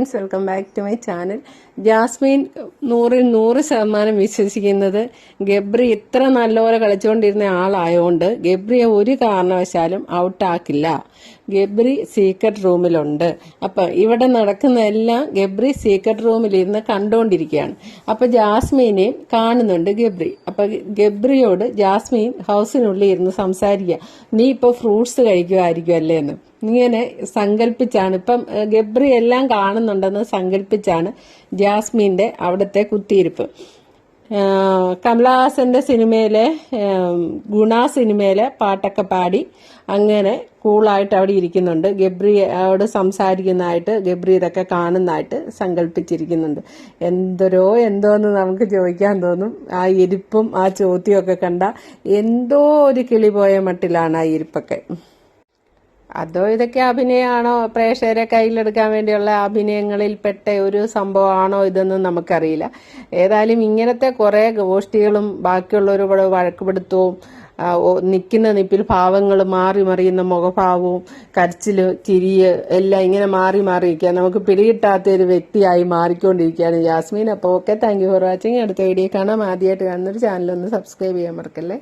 Friends welcome back to my channel Jasmine നൂറിൽ നൂറ് ശതമാനം വിശ്വസിക്കുന്നത് ഗബ്രി ഇത്ര നല്ലപോലെ കളിച്ചുകൊണ്ടിരുന്ന ആളായതുകൊണ്ട് ഗബ്രിയെ ഒരു കാരണവശാലും ഔട്ടാക്കില്ല ഗബ്രി സീക്രട്ട് റൂമിലുണ്ട് അപ്പൊ ഇവിടെ നടക്കുന്നതെല്ലാം ഗബ്രി സീക്രട്ട് റൂമിലിരുന്ന് കണ്ടുകൊണ്ടിരിക്കുകയാണ് അപ്പൊ ജാസ്മിനെയും കാണുന്നുണ്ട് ഗബ്രി. അപ്പൊ ഗബ്രിയോട് ജാസ്മിൻ ഹൗസിനുള്ളിൽ ഇരുന്ന് സംസാരിക്കുക. നീ ഇപ്പൊ ഫ്രൂട്ട്സ് കഴിക്കുമായിരിക്കും അല്ലേ എന്ന്. ഇങ്ങനെ സങ്കല്പിച്ചാണ് ഇപ്പം ഗബ്രി എല്ലാം കാണുന്നുണ്ടെന്ന് സങ്കല്പിച്ചാണ് ജാസ്മിന്റെ അവിടുത്തെ കുത്തിയിരിപ്പ്. കമലഹാസന്റെ സിനിമയിലെ ഗുണ സിനിമയിലെ പാട്ടൊക്കെ പാടി അങ്ങനെ കൂളായിട്ട് അവിടെ ഇരിക്കുന്നുണ്ട്. ഗബ്രിയോട് സംസാരിക്കുന്നതായിട്ട് ഗബ്രി ഇതൊക്കെ കാണുന്നതായിട്ട് സങ്കല്പിച്ചിരിക്കുന്നുണ്ട് എന്തോരോ എന്തോന്ന് നമുക്ക് ചോദിക്കാൻ തോന്നും. ആ ഇരിപ്പും ആ ചോദ്യമൊക്കെ കണ്ട എന്തോ ഒരു കിളി പോയ മട്ടിലാണ് ആ ഇരിപ്പൊക്കെ. അതോ ഇതൊക്കെ അഭിനയമാണോ പ്രേക്ഷകരെ കയ്യിലെടുക്കാൻ വേണ്ടിയുള്ള അഭിനയങ്ങളിൽ പെട്ട ഒരു സംഭവമാണോ ഇതെന്നും നമുക്കറിയില്ല. ഏതായാലും ഇങ്ങനത്തെ കുറേ ഗോഷ്ഠികളും ബാക്കിയുള്ളവരോട് വഴക്കുപെടുത്തവും നിൽക്കുന്ന നിപ്പിൽ ഭാവങ്ങൾ മാറി മറിയുന്ന മുഖഭാവവും കരച്ചിൽ ചിരിയ് എല്ലാം ഇങ്ങനെ മാറി മാറി ഇരിക്കുക നമുക്ക് പിടികിട്ടാത്ത ഒരു വ്യക്തിയായി മാറിക്കൊണ്ടിരിക്കുകയാണ് ജാസ്മിൻ. അപ്പോൾ okay thank you for watching. അടുത്ത വീഡിയോ കാണാം. ആദ്യമായിട്ട് കാണുന്നൊരു ചാനലൊന്ന് സബ്സ്ക്രൈബ് ചെയ്യാൻ മറക്കല്ലേ?